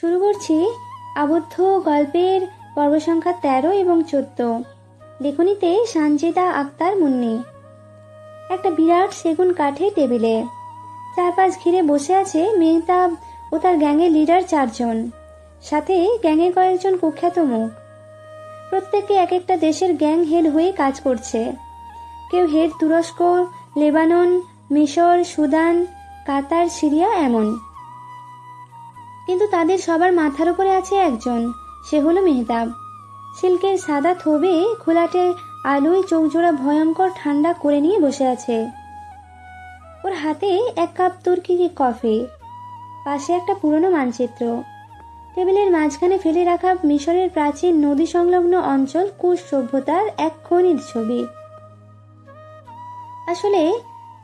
শুরু করছি আবদ্ধ গল্পের পর্ব সংখ্যা তেরো এবং চোদ্দ। লেখনীতে সানজিদা আক্তার মুন্নি। একটা বিরাট সেগুন কাঠে টেবিলে। চারপাশ ঘিরে বসে আছে মেহতাব ও তার গ্যাংয়ের লিডার চারজন। সাথে গ্যাংয়ের কয়েকজন কুখ্যাত মুখ। প্রত্যেকে এক একটা দেশের গ্যাং হেড হয়ে কাজ করছে। কেউ হেড তুরস্ক, লেবানন, মিশর, সুদান, কাতার, সিরিয়া এমন। কিন্তু তাদের সবার মাথার উপরে আছে একজন। সে হলো মেহতাব। সিল্কের সাদা থবে খোলাটে আলোয় চোখজোড়া ভয়ঙ্কর ঠান্ডা করে নিয়ে বসে আছে। ওর হাতে এক কাপ তুর্কি কফি, পাশে একটা পুরনো মানচিত্র। টেবিলের মাঝখানে ফেলে রাখা মিশরের প্রাচীন নদী সংলগ্ন অঞ্চল কুশ সভ্যতার এক খনির ছবি। আসলে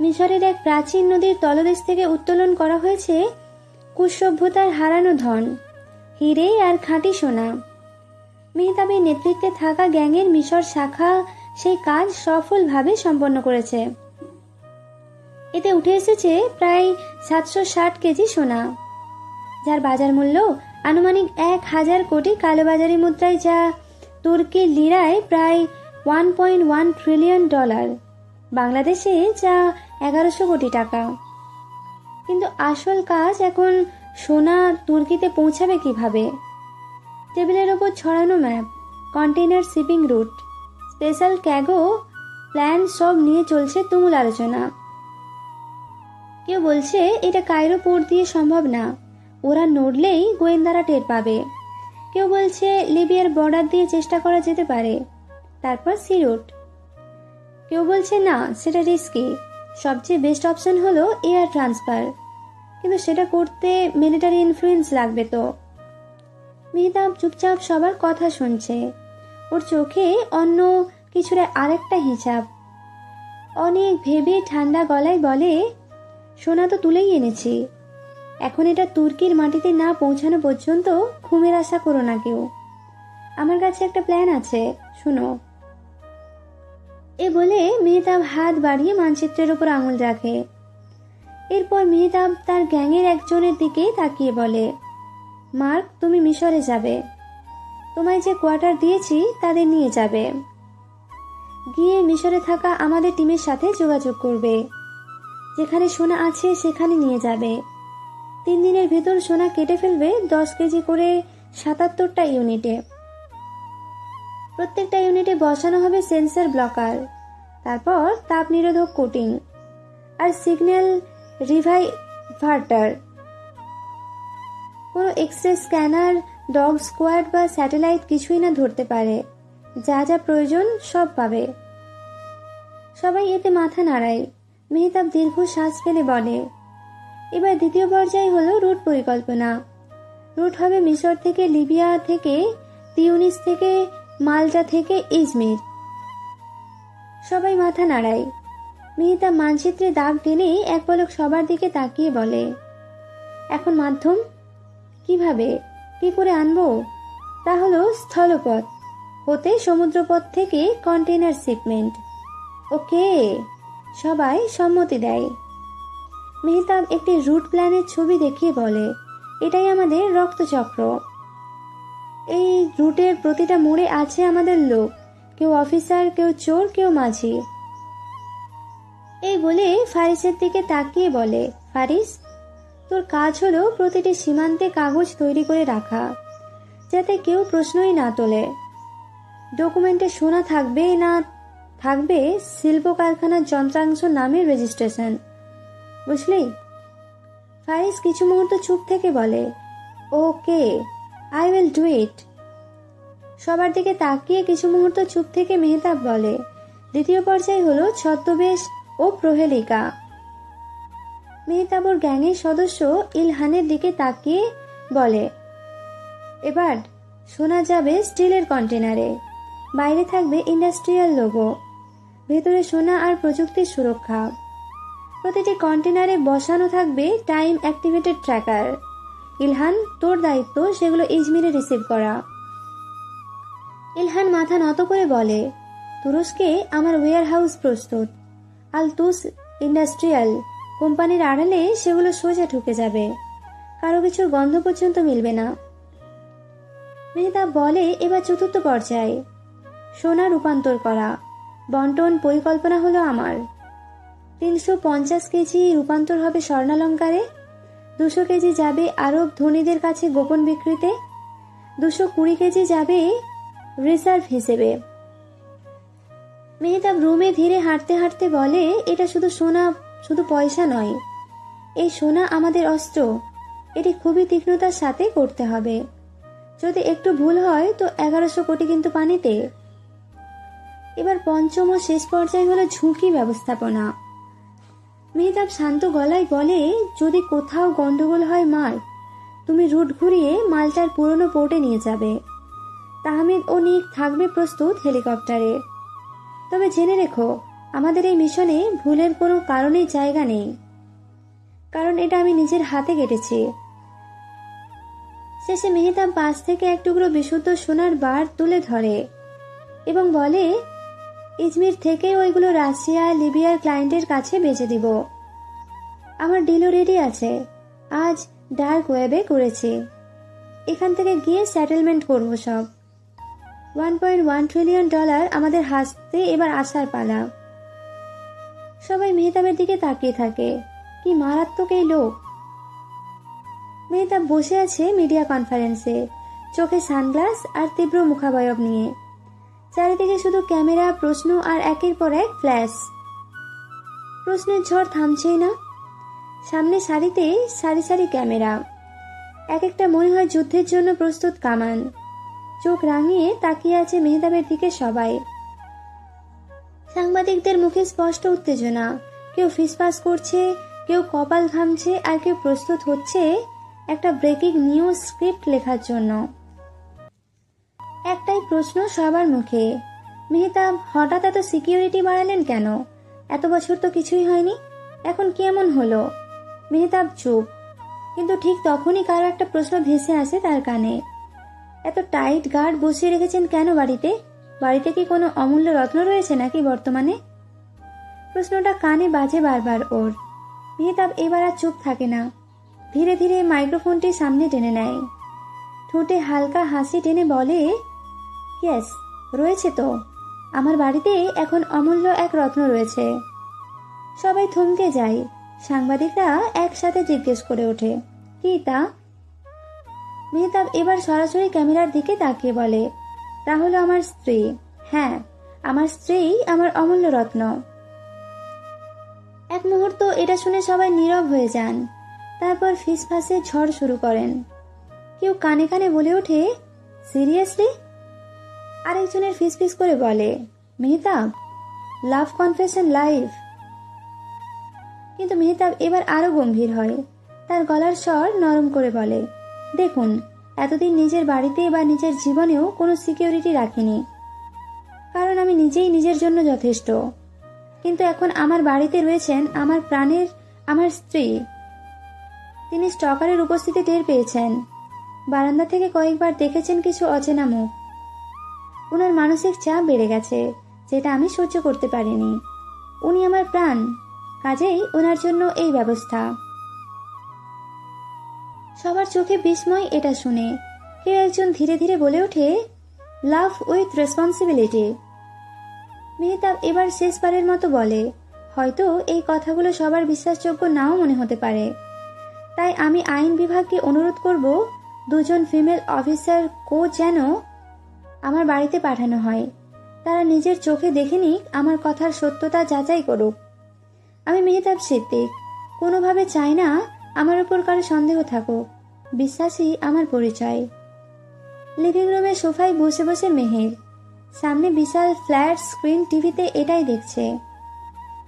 মিশরের এক প্রাচীন নদীর তলদেশ থেকে উত্তোলন করা হয়েছে কুশ সভ্যতার হারানো ধন, হিরে আর খাঁটি সোনা। মেহতাবের নেতৃত্বে থাকা গ্যাংয়ের মিশর শাখা সেই কাজ সফলভাবে সম্পন্ন করেছে। এতে উঠে এসেছে প্রায় সাতশো ষাট কেজি সোনা, যার বাজার মূল্য আনুমানিক এক হাজার কোটি কালোবাজারি মুদ্রায় যা তুর্কি লিরায় প্রায় one point one trillion dollar, বাংলাদেশে যা এগারোশো কোটি টাকা। কিন্তু আসল কাজ এখন সোনা তুর্কিতে পৌঁছাবে কীভাবে? টেবিলের ওপর ছড়ানো map, container shipping route, special ক্যাগো, plan সব নিয়ে চলছে তুমুল আলোচনা। কেউ বলছে এটা কায়রো পোর্ট দিয়ে সম্ভব না, ওরা নড়লেই গোয়েন্দারা টের পাবে। কেউ বলছে লিবিয়ার বর্ডার দিয়ে চেষ্টা করা যেতে পারে, তারপর সি রুট। কেউ বলছে না, সেটা রিস্কি সবচেয়ে বেস্ট অপশন হলো এয়ার ট্রান্সফার কিন্তু সেটা করতে মিলিটারি ইনফ্লুয়েন্স লাগবে তো। মেহতাব চুপচাপ সবার কথা শুনছে। ওর চোখে অন্য কিছুর আরেকটা হিসাব। অনেক ভেবে ঠান্ডা গলায় বলে, সোনা তো তুলেই এনেছি। এখন এটা তুর্কির মাটিতে না পৌঁছানো পর্যন্ত ঘুমের আশা করো না কেউ। আমার কাছে একটা প্ল্যান আছে, শুনো। এ বলে মেহতাব হাত বাড়িয়ে মানচিত্রের উপর আঙুল রাখে। এরপর মেহতাব তার গ্যাংয়ের একজনের দিকে তাকিয়ে বলে, মার্ক, তুমি মিশরে যাবে। তোমায় যে কোয়ার্টার দিয়েছি, তাদের নিয়ে যাবে। গিয়ে মিশরে থাকা আমাদের টিমের সাথে যোগাযোগ করবে। যেখানে সোনা আছে, সেখানে নিয়ে যাবে। তিন দিনের ভেতর সোনা কেটে ফেলবে দশ কেজি করে সাতাত্তরটা ইউনিটে। প্রত্যেকটা ইউনিটে বসানো হবে সেন্সর ব্লকার। তারপর তাপ নিরোধক কোটিং। আর সিগন্যাল রিভাইভার্টার। কোনো এক্সরে স্ক্যানার, ডগ স্কোয়াড বা স্যাটেলাইট কিছুই না ধরতে পারে। যা যা প্রয়োজন সব পাবে। সবাই এতে মাথা নাড়ায়। মেহতাব দীর্ঘ শ্বাস ফেলে বলে, এবার দ্বিতীয় পর্যায়ে হলো রুট পরিকল্পনা। রুট হবে মিশর থেকে লিবিয়া থেকে তিউনিস থেকে মালটা থেকে ইজমির। সবাই মাথা নাড়ায়। মেহতাব মানচিত্রে দাগ টেনে এক পলক সবার দিকে তাকিয়ে বলে, এখন মাধ্যম? কীভাবে? কি করে আনব? তা হলো স্থলপথ। হতে সমুদ্রপথ থেকে কন্টেনার শিপমেন্ট। ওকে? সবাই সম্মতি দেয়। মেহতাব একটি রুট প্ল্যানের ছবি দেখিয়ে বলে, এটাই আমাদের রক্তচক্র। এই রুটের প্রতিটা মোড়ে আছে আমাদের লোক। কেউ অফিসার, কেউ চোর, কেউ মাঝি। এই বলে ফারিসের দিকে তাকিয়ে বলে, ফারিস, তোর কাজ হলো প্রতিটি সীমান্তে কাগজ তৈরি করে রাখা, যাতে কেউ প্রশ্নই না তোলে। ডকুমেন্টে শোনা থাকবে না, থাকবে শিল্প কারখানার যন্ত্রাংশ নামের রেজিস্ট্রেশন। বুঝলি? ফারিস কিছু মুহূর্ত চুপ থেকে বলে, okay I will do it সবার দিকে তাকিয়ে কিছু মুহূর্ত চুপ থেকে মেহতাব বলে। দ্বিতীয় পর্যায় হলো ছদ্মবেশ ও প্রহেলিকা। মেহতাবর গ্যাংয়ের সদস্য ইলহানের দিকে তাকিয়ে বলে, এবার শোনা যাবে স্টিলের কন্টেনারে। বাইরে থাকবে ইন্ডাস্ট্রিয়াল লোগো। ভেতরে সোনা আর প্রযুক্তির সুরক্ষা। প্রতিটি কন্টেনারে বসানো থাকবে টাইম অ্যাক্টিভেটেড ট্র্যাকার। ইলহান, তোর দায়িত্ব সেগুলো ইজমিরে রিসিভ করা। ইলহান মাথা নত করে বলে, তুরস্কে আমার ওয়্যার হাউস প্রস্তুত। আলতুস ইন্ডাস্ট্রিয়াল কোম্পানির আড়ালে সেগুলো সোজা ঢুকে যাবে। কারও কিছুর গন্ধ পর্যন্ত মিলবে না। মেহতাব বলে, এবার চতুর্থ পর্যায়ে। সোনা রূপান্তর করা। বন্টন পরিকল্পনা হলো আমার। তিনশো পঞ্চাশ কেজি রূপান্তর হবে স্বর্ণালঙ্কারে। দুশো কেজি যাবে আরব ধনীদের কাছে গোপন বিক্রিতে, দুশো কুড়ি কেজি যাবে রিজার্ভ হিসেবে। মেহতাব রুমে ধীরে হাঁটতে হাঁটতে বলে, এটা শুধু সোনা, শুধু পয়সা নয়। এই সোনা আমাদের অস্ত্র। এটি খুবই তীক্ষ্ণতার সাথে করতে হবে। যদি একটু ভুল হয় তো এগারোশো কোটি কিন্তু পানিতে। এবার পঞ্চম ও শেষ পর্যায়ে হলো ঝুঁকি ব্যবস্থাপনা। মেহতাব শান্ত গলায় বলে, যদি কোথাও গন্ডগোল হয় মার। তুমি রুট ঘুরিয়ে মালটার পুরনো পোর্টে নিয়ে যাবে। তাহমিদ ও নিক থাকবে প্রস্তুত হেলিকপ্টারে। তবে জেনে রেখো, আমাদের এই মিশনে ভুলের কোনো কারণেই জায়গা নেই। কারণ এটা আমি নিজের হাতে কেটেছি। শেষে মেহতাব বাস থেকে এক টুকরো বিশুদ্ধ সোনার বার তুলে ধরে এবং বলে ইজমির থেকে ওইগুলো রাশিয়া, লিবিয়ার ক্লায়েন্টের কাছে বেচে দিব। আমার ডিলও রেডি আছে। আজ ডার্ক ওয়েবে করেছি। এখান থেকে গিয়ে সেটেলমেন্ট করব সব। One point one trillion dollar আমাদের হাসতে এবার আসার পালা। সবাই মেহতাবের দিকে তাকিয়ে থাকে। কি মারাত্মক এই লোক। মেহতাব বসে আছে মিডিয়া কনফারেন্সে চোখে সানগ্লাস আর তীব্র মুখাবয়ব নিয়ে। চারিদিকে শুধু ক্যামেরা, প্রশ্ন আর একের পর এক ফ্ল্যাশ প্রশ্নের ঝড় থামছেই না। সামনে সারিতে সারি সারি ক্যামেরা। এক একটা মনে হয় যুদ্ধের জন্য প্রস্তুত কামান। চোখ রাঙিয়ে তাকিয়ে আছে মেহতাবের দিকে সবাই। সাংবাদিকদের মুখে স্পষ্ট উত্তেজনা। কেউ ফিসফাস করছে, কেউ কপাল ঘামছে, আর কেউ প্রস্তুত হচ্ছে একটা ব্রেকিং নিউজ স্ক্রিপ্ট লেখার জন্য। একটাই প্রশ্ন সবার মুখে। মেহতাব, হঠাৎ এত সিকিউরিটি বাড়ালেন কেন? এত বছর তো কিছুই হয়নি। এখন কি এমন হলো? মেহতাব চুপ। কিন্তু ঠিক তখনই কারও একটা প্রশ্ন ভেসে আসে তার কানে। এত টাইট গার্ড বসিয়ে রেখেছেন কেন বাড়িতে? বাড়িতে কি কোনো অমূল্য রত্ন রয়েছে নাকি বর্তমানে? প্রশ্নটা কানে বাজে বারবার ওর। মেহতাব এবার আর চুপ থাকে না। ধীরে ধীরে মাইক্রোফোনটি সামনে টেনে নেয়। ঠোঁটে হালকা হাসি টেনে বলে ইয়েস রয়েছে তো। আমার বাড়িতে এখন অমূল্য এক রত্ন রয়েছে। সবাই থমকে যায়। সাংবাদিকরা একসাথে জিজ্ঞেস করে ওঠে, কি তা? মেহতাব এবার সরাসরি ক্যামেরার দিকে তাকিয়ে বলে, তা হলো আমার স্ত্রী। হ্যাঁ আমার স্ত্রী আমার অমূল্য রত্ন। এক মুহূর্ত এটা শুনে সবাই নীরব হয়ে যান। তারপর ফিসফাসে ঝড় শুরু করেন। কেউ কানে কানে বলে ওঠে, সিরিয়াসলি? আরেকজনের ফিসফিস করে বলে, মেহতাব লাভ কনফেশন লাইভ কিন্তু মেহতাব এবার আরও গম্ভীর হয়, তার গলার স্বর নরম করে বলে, দেখুন, এতদিন নিজের বাড়িতে বা নিজের জীবনেও কোনো সিকিউরিটি রাখিনি। কারণ আমি নিজেই নিজের জন্য যথেষ্ট। কিন্তু এখন আমার বাড়িতে রয়েছেন আমার প্রাণের, আমার স্ত্রী। তিনি স্টকারের উপস্থিতি টের পেয়েছেন। বারান্দা থেকে কয়েকবার দেখেছেন কিছু অচেনা মুখ। ওনার মানসিক চাপ বেড়ে গেছে, যেটা আমি সহ্য করতে পারিনি। উনি আমার প্রাণ, কাজেই ওনার জন্য এই ব্যবস্থা। সবার চোখে বিস্ময় এটা শুনে কেউ একজন ধীরে ধীরে বলে ওঠে লাভ উইথ রেসপন্সিবিলিটি মেহতাব এবার শেষবারের মতো বলে, হয়তো এই কথাগুলো সবার বিশ্বাসযোগ্য নাও মনে হতে পারে। তাই আমি আইন বিভাগকে অনুরোধ করব, দুজন ফিমেল অফিসার কো যেন আমার বাড়িতে পাঠানো হয়। তারা নিজের চোখে দেখে নিক আমার কথার সত্যতা যাচাই করুক। আমি মেহতাব সিদ্দিক। কোনোভাবে চাই না আমার উপর কারও সন্দেহ থাকুক। বিশ্বাসই আমার পরিচয়। লিভিং রুমে সোফায় বসে বসে মেহের। সামনে বিশাল ফ্ল্যাট স্ক্রিন টিভিতে এটাই দেখছে।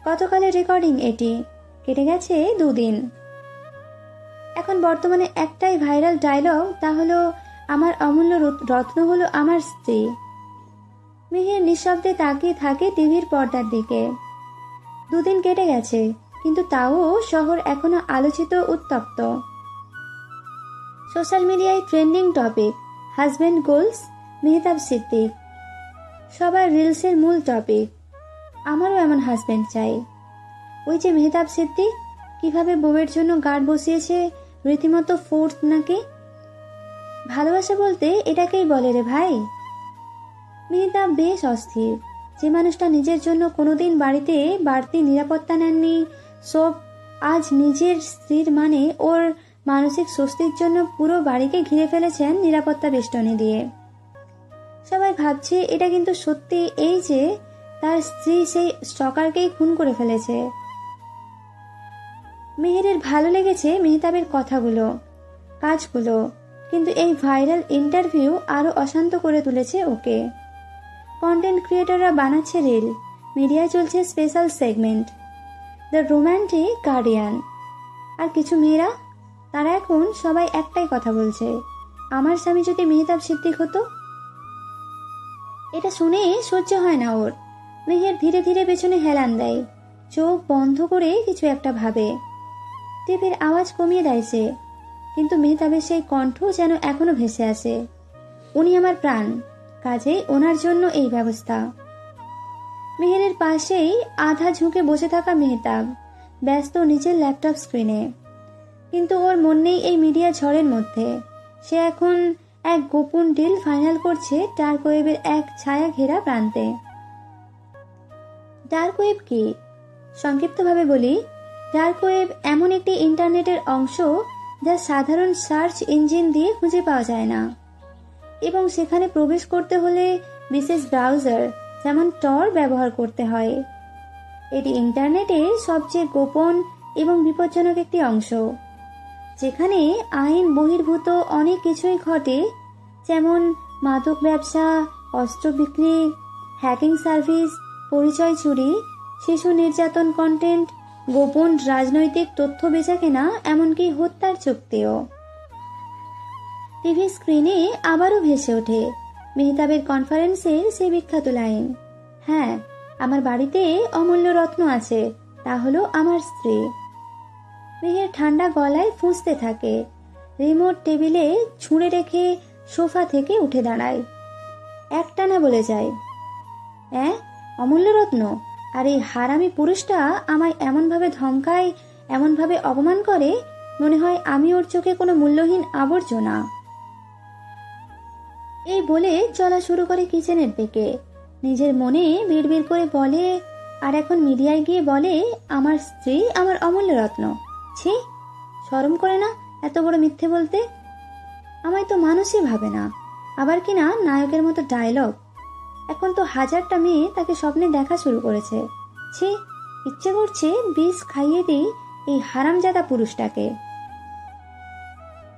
গতকালের রেকর্ডিং এটি। কেটে গেছে দুদিন। এখন বর্তমানে একটাই ভাইরাল ডায়লগ তা হলো আমার অমূল্য রত- রত্ন হলো আমার স্ত্রী। মেহের নিঃশব্দে তাকিয়ে থাকে টিভির পর্দার দিকে। দুদিন কেটে গেছে, কিন্তু তাও শহর এখনও আলোচিত উত্তপ্ত। সোশ্যাল মিডিয়ায় trending topic husband goals, Mehtab Siddique. সবার রিলসের মূল টপিক, আমারও এমন হাজব্যান্ড চাই। ওই যে মেহতাব সিদ্দিক, কীভাবে বউয়ের জন্য গার্ড বসিয়েছে, রীতিমতো ফোর্থ নাকি? ভালোবাসা বলতে এটাকেই বলে রে ভাই। মেহতাব বেশ অস্থির। যে মানুষটা নিজের জন্য কোনোদিন বাড়িতে বাড়তি নিরাপত্তা নেননি, সব আজ নিজের স্ত্রীর মানে ওর মানসিক স্বস্তির জন্য পুরো বাড়িকে ঘিরে ফেলেছেন নিরাপত্তা বেষ্টনী দিয়ে। সবাই ভাবছে এটা কিন্তু সত্যি এই যে তার স্ত্রী সেই স্টকারকেই খুন করে ফেলেছে। মেহেরের ভালো লেগেছে মেহতাবের কথাগুলো, কাজগুলো। কিন্তু এই ভাইরাল ইন্টারভিউ আরও অশান্ত করে তুলেছে ওকে। কন্টেন্ট ক্রিয়েটররা বানাচ্ছে রিল মিডিয়ায় চলছে special segment the romantic guardian আর কিছু মেয়েরা, তারা এখন সবাই একটাই কথা বলছে, আমার স্বামী যদি মেহতাব সিদ্দিক হতো? এটা শুনে সহ্য হয় না ওর। মেহের ধীরে ধীরে পেছনে হেলান দেয়, চোখ বন্ধ করে কিছু একটা ভাবে। টিভির আওয়াজ কমিয়ে দেয় সে কিন্তু মেহতাবের সেই কণ্ঠ যেন এখনও ভেসে আসে। উনি আমার প্রাণ, কাজেই ওনার জন্য এই ব্যবস্থা। মেহেরের পাশেই আধা ঝুঁকে বসে থাকা মেহতাব, ব্যস্ত নিজের ল্যাপটপ স্ক্রিনে। কিন্তু ওর মন নেই এই মিডিয়া ঝড়ের মধ্যে। সে এখন এক গোপন ডিল ফাইনাল করছে ডার্ক ওয়েবের এক ছায়া ঘেরা প্রান্তে। ডার্ক ওয়েব কি? সংক্ষিপ্তভাবে বলি ডার্ক ওয়েব এমন একটি ইন্টারনেটের অংশ যা সাধারণ সার্চ ইঞ্জিন দিয়ে খুঁজে পাওয়া যায় না। এবং সেখানে প্রবেশ করতে হলে বিশেষ ব্রাউজার, যেমন টর ব্যবহার করতে হয়। এটি ইন্টারনেটের সবচেয়ে গোপন এবং বিপজ্জনক একটি অংশ। যেখানে আইন বহির্ভূত অনেক কিছুই ঘটে, যেমন মাদক ব্যবসা, অস্ত্র বিক্রি হ্যাকিং সার্ভিস পরিচয় চুরি, শিশু নির্যাতন কন্টেন্ট গোপন রাজনৈতিক তথ্য বেচা কেনা, এমনকি হত্যার চুক্তিও। টিভি স্ক্রিনে আবারও ভেসে ওঠে মেহতাবের কনফারেন্সের সেই বিখ্যাত লাইন হ্যাঁ আমার বাড়িতে অমূল্য রত্ন আছে, তা হলো আমার স্ত্রী। মেহের ঠান্ডা গলায় ফুঁসতে থাকে, রিমোট টেবিলে ছুঁড়ে রেখে সোফা থেকে উঠে দাঁড়ায়। একটানা বলে যায় হ্যাঁ অমূল্য রত্ন? আর এই হারামি পুরুষটা আমায় এমনভাবে ধমকায়, এমনভাবে অপমান করে, মনে হয় আমি ওর চোখে কোনো মূল্যহীন আবর্জনা। এই বলে চলা শুরু করে কিচেনের দিকে। নিজের মনে বিড়বিড় করে বলে, আর এখন মিডিয়ায় গিয়ে বলে, আমার স্ত্রী আমার অমূল্য রত্ন। ছি, শরম করে না এত বড় মিথ্যে বলতে? আমায় তো মানুষই ভাবে না। আবার কিনা নায়কের মতো ডায়লগ এখন তো হাজারটা মেয়ে তাকে স্বপ্নে দেখা শুরু করেছে। ছি, ইচ্ছে করছে বিষ খাইয়ে দিই এই হারামজাদা পুরুষটাকে।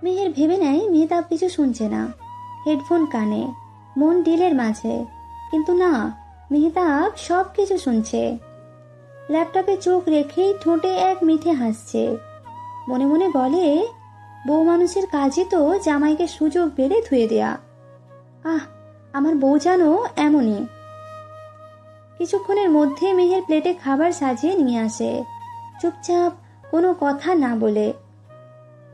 মেহের ভেবে নেয় মেহতাব কিছু শুনছে না। হেডফোন কানে, মন ডিলের মাঝে। কিন্তু না মেহতাব সব কিছু শুনছে। ল্যাপটপে চোখ রেখেই ঠোঁটে এক মিঠে হাসছে। মনে মনে বলে, বউ মানুষের কাজই তো জামাইকে সুযোগ বেড়ে ধুয়ে দেয়া। আহ আমার বউ জানো এমনই। কিছুক্ষণের মধ্যে মেহের প্লেটে খাবার সাজিয়ে নিয়ে আসে। চুপচাপ কোনো কথা না বলে। মেয়ে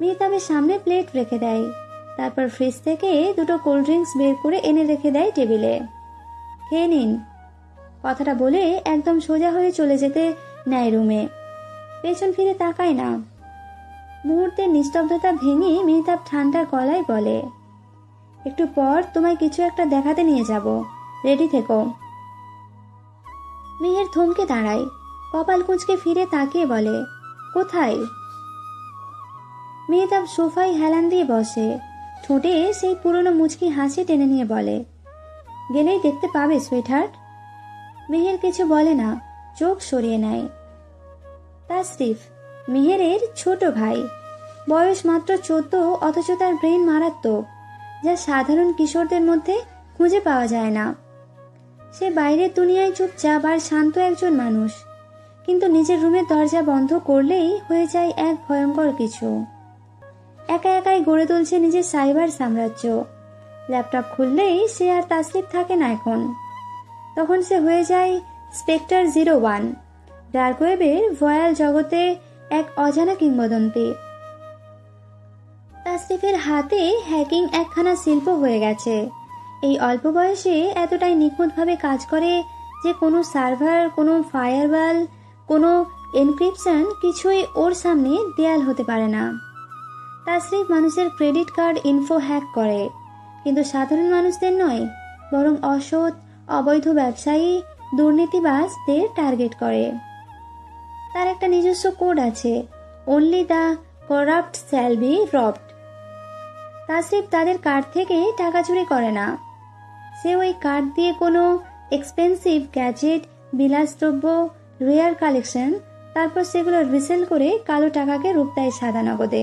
মেহতাবের সামনে প্লেট রেখে দেয়। তারপর ফ্রিজ থেকে দুটো কোল্ড ড্রিঙ্কস বের করে এনে রেখে দেয় টেবিলে। খেয়ে নিন। কথাটা বলে একদম সোজা হয়ে চলে যেতে নেয় রুমে। পেছন ফিরে তাকায় না। মুহূর্তের নিস্তব্ধতা ভেঙে মেহতাব ঠান্ডা গলায় বলে একটু পর তোমায় কিছু একটা দেখাতে নিয়ে যাব। রেডি থেকো। মেহের থমকে দাঁড়ায়। কপাল কুঁচকে ফিরে তাকিয়ে বলে, কোথায়? মেয়ে মেহতাব সোফায় হেলান দিয়ে বসে। ঠোঁটে সেই পুরনো মুচকি হাসি টেনে নিয়ে বলে, গেলেই দেখতে পাবে, সুইটহার্ট। মেহের কিছু বলে না, চোখ সরিয়ে নেয়। তাসরিফ মেহেরের ছোট ভাই। বয়স মাত্র চোদ্দ, অথচ তার ব্রেন মারাত্মক। যা সাধারণ কিশোরদের মধ্যে খুঁজে পাওয়া যায় না। সে বাইরের দুনিয়ায় চুপচাপ আর শান্ত একজন মানুষ। কিন্তু নিজের রুমের দরজা বন্ধ করলেই হয়ে যায় এক ভয়ঙ্কর কিছু। একা একাই গড়ে তুলছে নিজের সাইবার সাম্রাজ্য। ল্যাপটপ খুললেই সে আর তাসলিফ থাকে না এখন। তখন সে হয়ে যায় স্পেক্টার জিরো ওয়ান ডার্ক ওয়েবের ভয়াল জগতে এক অজানা কিংবদন্তি। তাসরিফের হাতে হ্যাকিং একখানা শিল্প হয়ে গেছে। এই অল্প বয়সে এতটাই নিখুঁতভাবে কাজ করে যে কোনো সার্ভার, কোনো ফায়ারওয়াল, কোনো এনক্রিপশন কিছুই ওর সামনে দেয়াল হতে পারে না। তাসরিফ মানুষের ক্রেডিট কার্ড ইনফো হ্যাক করে। কিন্তু সাধারণ মানুষদের নয়, বরং অসৎ, অবৈধ ব্যবসায়ী, দুর্নীতিবাজদের টার্গেট করে। তার একটা নিজস্ব কোড আছে only the corrupt be robbed Tasrif তাদের কার্ড থেকে টাকা চুরি করে না। সে ওই কার্ড দিয়ে কোনো এক্সপেন্সিভ গ্যাজেট বিলাসদ্রব্য রেয়ার কালেকশন তারপর সেগুলো রিসেল করে কালো টাকাকে রূপ দেয় সাদা নগদে।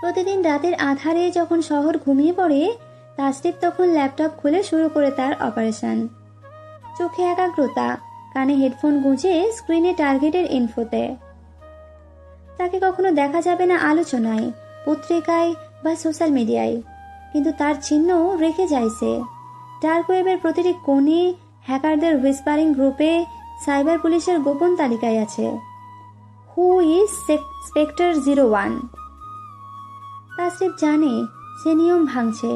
প্রতিদিন রাতের আধারে যখন শহর ঘুমিয়ে পড়ে, তাসরিফ তখন ল্যাপটপ খুলে শুরু করে তার অপারেশন চোখে একাগ্রতা, কানে হেডফোন গুঁজে স্ক্রিনে টার্গেটের ইনফোতে তাকে কখনো দেখা যাবে না আলোচনায় পত্রিকায় বা সোশ্যাল মিডিয়ায়। কিন্তু তার চিহ্ন রেখে সে। ডার্ক ওয়েবের প্রতিটি কোণে হ্যাকারদের হুইসপারিং গ্রুপে সাইবার পুলিশের গোপন তালিকায় আছে। Who is spectre zero one Tasrif জানে, সে নিয়ম ভাঙছে।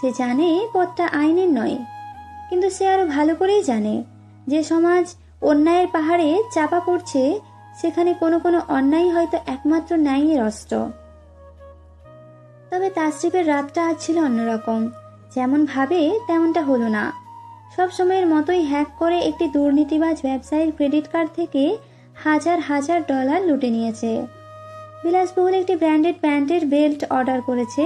সে জানে পথটা আইনের নয়। কিন্তু সে আরও ভালো করেই জানে, যে সমাজ অন্যায়ের পাহাড়ে চাপা পড়ছে, সেখানে কোনো কোনো অন্যায় হয়তো একমাত্র ন্যায়ের অস্ত্র। তবে তাসরিফের রাতটা আজ ছিল অন্যরকম। যেমন ভাবে, তেমনটা হলো না। সব সময়ের মতোই হ্যাক করে একটি দুর্নীতিবাজ ব্যবসায়ীর ক্রেডিট কার্ড থেকে হাজার হাজার ডলার লুটে নিয়েছে। বিলাসবহুল একটি ব্র্যান্ডেড প্যান্টের বেল্ট অর্ডার করেছে,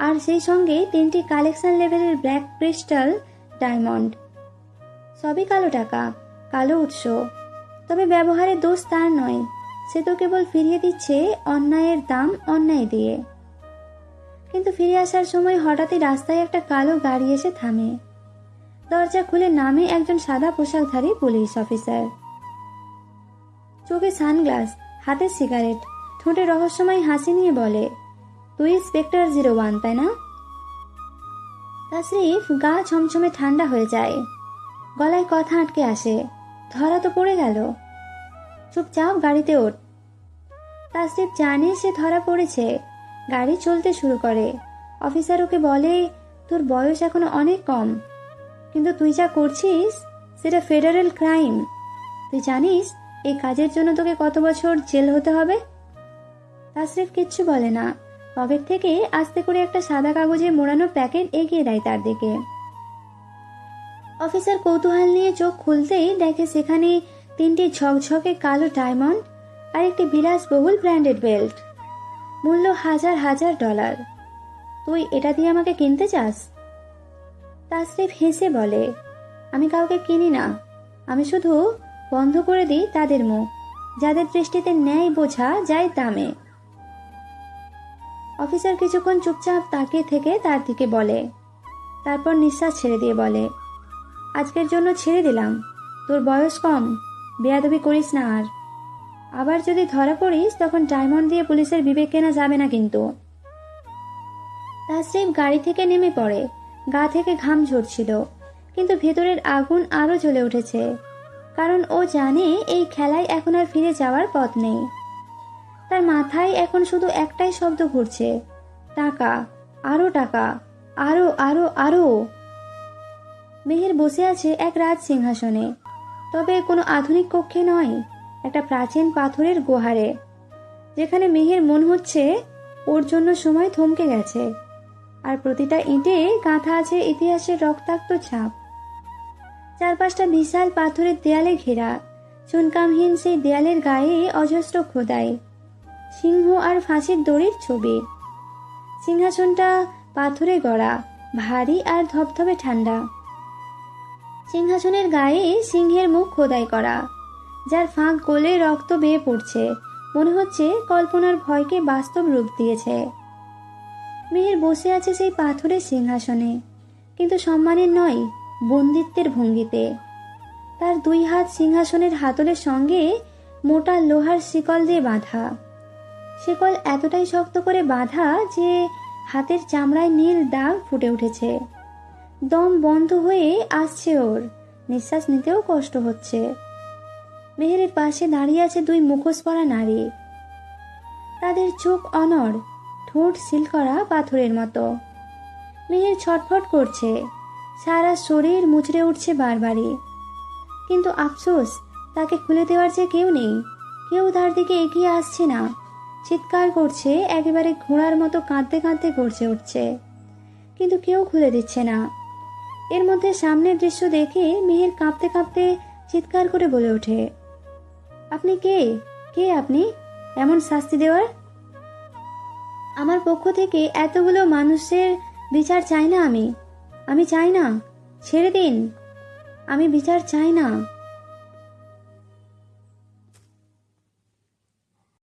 আর সেই সঙ্গে তিনটি কালেকশন লেভেলের ব্ল্যাক ক্রিস্টাল ডায়মন্ড। সবই কালো টাকা, কালো উৎস। তবে ব্যবহারের দোষ তার নয়। সে তো কেবল ফিরিয়ে দিচ্ছে অন্যায়ের দাম অন্যায় দিয়ে। কিন্তু ফিরে আসার সময় হঠাৎই রাস্তায় একটা কালো গাড়ি এসে থামে। দরজা খুলে নামে একজন সাদা পোশাকধারী পুলিশ অফিসার। চোখে সানগ্লাস, হাতে সিগারেট, ঠোঁটে রহস্যময় হাসি নিয়ে বলে, তুই স্পেক্টর জিরো ওয়ান, তাই না? তাসরিফ গা ছমছমে ঠান্ডা হয়ে যায়। গলায় কথা আটকে আসে, ধরা তো পড়ে গেল। চুপচাপ গাড়িতে ওঠ। তাসরিফ জানে সে ধরা পড়েছে। গাড়ি চলতে শুরু করে। অফিসার ওকে বলে, তোর বয়স এখনও অনেক কম। কিন্তু তুই যা করছিস, সেটা ফেডারেল ক্রাইম। তুই জানিস, এই কাজের জন্য তোকে কত বছর জেল হতে হবে? তাসরিফ কিচ্ছু বলে না। পকেট থেকে আস্তে করে একটা সাদা কাগজে মোড়ানো প্যাকেট এগিয়ে দেয় তার দিকে। অফিসার কৌতূহল নিয়ে চোখ খুলতেই দেখে সেখানে তিনটি ঝকঝকে কালো ডায়মন্ড আর একটি বিলাসবহুল ব্র্যান্ডেড বেল্ট। মূল্য হাজার হাজার ডলার। তুই এটা দিয়ে আমাকে কিনতে চাস? তাসরিফ হেসে বলে, আমি কাউকে কিনি না। আমি শুধু বন্ধ করে দিই তাদের মুখ, যাদের দৃষ্টিতে ন্যায় বোঝা যায় দামে। অফিসার কিছুক্ষণ চুপচাপ তাকিয়ে থেকে তার দিকে বলে, তারপর নিঃশ্বাস ছেড়ে দিয়ে বলে, আজকের জন্য ছেড়ে দিলাম। তোর বয়স কম, বেয়াদবি করিস না আর। আবার যদি ধরা পড়িস, তখন ডায়মন্ড দিয়ে পুলিশের বিবেক কেনা যাবে না কিন্তু। তাসরিফ গাড়ি থেকে নেমে পড়ে। গা থেকে ঘাম ঝরছিল। কিন্তু ভেতরের আগুন আরও জ্বলে উঠেছে। কারণ ও জানে এই খেলায় এখন আর ফিরে যাওয়ার পথ নেই। তার মাথায় এখন শুধু একটাই শব্দ ঘুরছে। টাকা। আরও টাকা। আরও আরও আরও মেহের বসে আছে এক রাজ সিংহাসনে। তবে কোনো আধুনিক কক্ষে নয়। একটা প্রাচীন পাথরের গোহারে, যেখানে মেহের মন হচ্ছে ওর জন্য সময় থমকে গেছে। আর প্রতিটা ইঁটে গাঁথা আছে ইতিহাসের রক্তাক্ত ছাপ। চারপাশটা বিশাল পাথরের দেয়ালে ঘেরা, চুনকামহীন সেই দেয়ালের গায়ে অজস্র খোদাই, সিংহ আর ফাঁসির দড়ির ছবি। সিংহাসনটা পাথরে গড়া, ভারী আর ধবধবে ঠান্ডা। সিংহাসনের গায়ে সিংহের মুখ খোদাই করা। যার ফাঁক গলে রক্ত বেয়ে পড়ছে। মনে হচ্ছে কল্পনার ভয়কে বাস্তব রূপ দিয়েছে। মেহের বসে আছে সেই পাথরের সিংহাসনে, কিন্তু সম্মানের নয়, বন্দিত্বের ভঙ্গিতে। তার দুই হাত সিংহাসনের হাতলের সঙ্গে মোটা লোহার শিকল দিয়ে বাঁধা। শিকল এতটাই শক্ত করে বাঁধা যে হাতের চামড়ায় নীল দাগ ফুটে উঠেছে। দম বন্ধ হয়ে আসছে ওর। নিঃশ্বাস নিতেও কষ্ট হচ্ছে। মেহেরের পাশে দাঁড়িয়ে আছে দুই মুখোশ পরা নারী। তাদের চোখ অনর ঠোঁট সিল করা পাথরের মতো। মেহের ছটফট করছে। সারা শরীর মুচড়ে উঠছে বারবারই। কিন্তু আফসোস, তাকে খুলে দেওয়ার যে কেউ নেই। কেউ তার দিকে এগিয়ে আসছে না। চিৎকার করছে, একেবারে ঘোড়ার মতো কাঁদতে কাঁদতে গর্জে উঠছে। কিন্তু কেউ খুলে দিচ্ছে না। এর মধ্যে সামনের দৃশ্য দেখে মেহের কাঁপতে কাঁপতে চিৎকার করে বলে ওঠে। আপনি কে? কে আপনি? এমন শাস্তি দেওয়ার? আমার পক্ষ থেকে এতগুলো মানুষের বিচার চাই না আমি। আমি চাই না। ছেড়ে দিন। আমি বিচার চাই না।